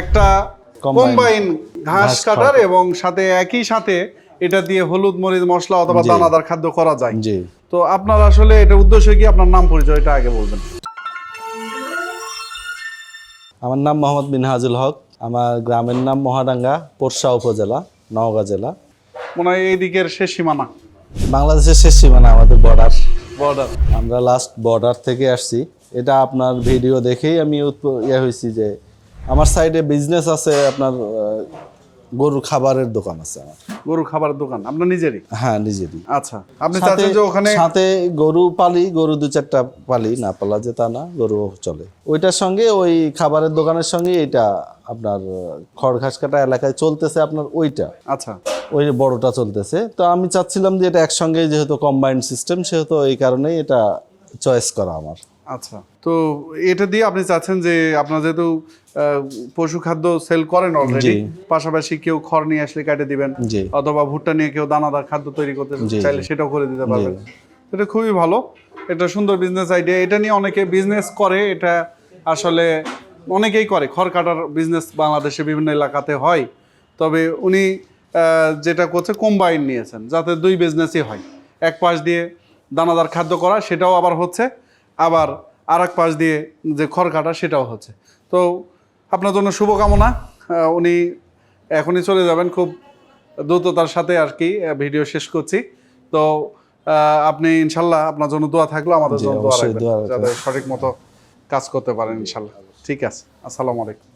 একটা কম্বাইন ঘাস কাটার এবং সাথে একই সাথে এটা দিয়ে হলুদ মরিচ মশলা অথবা দানাদার খাদ্য করা যায়। তো আপনার আসলে এটা উদ্দেশ্য কি? আপনার নাম পরিচয়টা আগে বলবেন। আমার নাম মোহাম্মদ মিনহাজুল হক। আমার গ্রামের নাম মহাডাঙ্গা পোরশা উপজেলা নওগাঁ জেলা। মনে হয় এই দিকের শেষ সীমানা। বাংলাদেশের শেষ সীমানা আমাদের বর্ডার বর্ডার আমরা লাস্ট বর্ডার থেকে আসছি। এটা আপনার ভিডিও দেখেই আমি ইয়ে হয়েছি যে আমার সাইডে বিজনেস আছে আপনার গরুর খাবারের দোকান আছে আমার। গরু খাবারের দোকান আপনার নিজেরই? হ্যাঁ নিজেরই। আচ্ছা আপনি চাচ্ছেন যে ওখানে সাথে গরু পালি গরু দু চারটা পালি না পালা যে তা না গরু চলে। ওইটার সঙ্গে ওই খাবারের দোকানের সঙ্গে এটা আপনার খড় ঘাস কাটা এলাকায় চলতেছে আপনার ওইটা। আচ্ছা। ওই বড়টা চলতেছে। তো আমি চাচ্ছিলাম যে এটা একসঙ্গে যেহেতু কম্বাইন্ড সিস্টেম সেহেতু এই কারণেই এটা চয়েস করা আমার। আচ্ছা। তো এটা দিয়ে আপনি চাচ্ছেন যে আপনার যেহেতু পশু খাদ্য সেল করেন অলরেডি পাশাপাশি কেউ খড় নিয়ে আসলে কাটে দিবেন অথবা ভুট্টা নিয়ে কেউ দানাদার খাদ্য তৈরি করতে চাইলে সেটাও করে দিতে পারবেন। এটা খুবই ভালো। এটা সুন্দর বিজনেস আইডিয়া এটা নিয়ে অনেকে বিজনেস করে। এটা আসলে অনেকেই করে। খড় কাটার বিজনেস বাংলাদেশে বিভিন্ন এলাকাতে হয়। তবে উনি যেটা করছে কম্বাইন নিয়েছেন যাতে দুই বিজনেসই হয়। এক পাশ দিয়ে দানাদার খাদ্য করা সেটাও আবার হচ্ছে। আবার আর এক পাশ দিয়ে যে খড় কাটা সেটাও হচ্ছে। তো আপনার জন্য শুভকামনা। উনি এখনই চলে যাবেন খুব দ্রুততার সাথে আর কি ভিডিও শেষ করছি। তো আপনি ইনশাল্লাহ আপনার জন্য দোয়া থাকল আমাদের জন্য দোয়া রাখবেন। যাতে সঠিক মতো কাজ করতে পারেন ইনশাল্লাহ। ঠিক আছে আসসালামু আলাইকুম।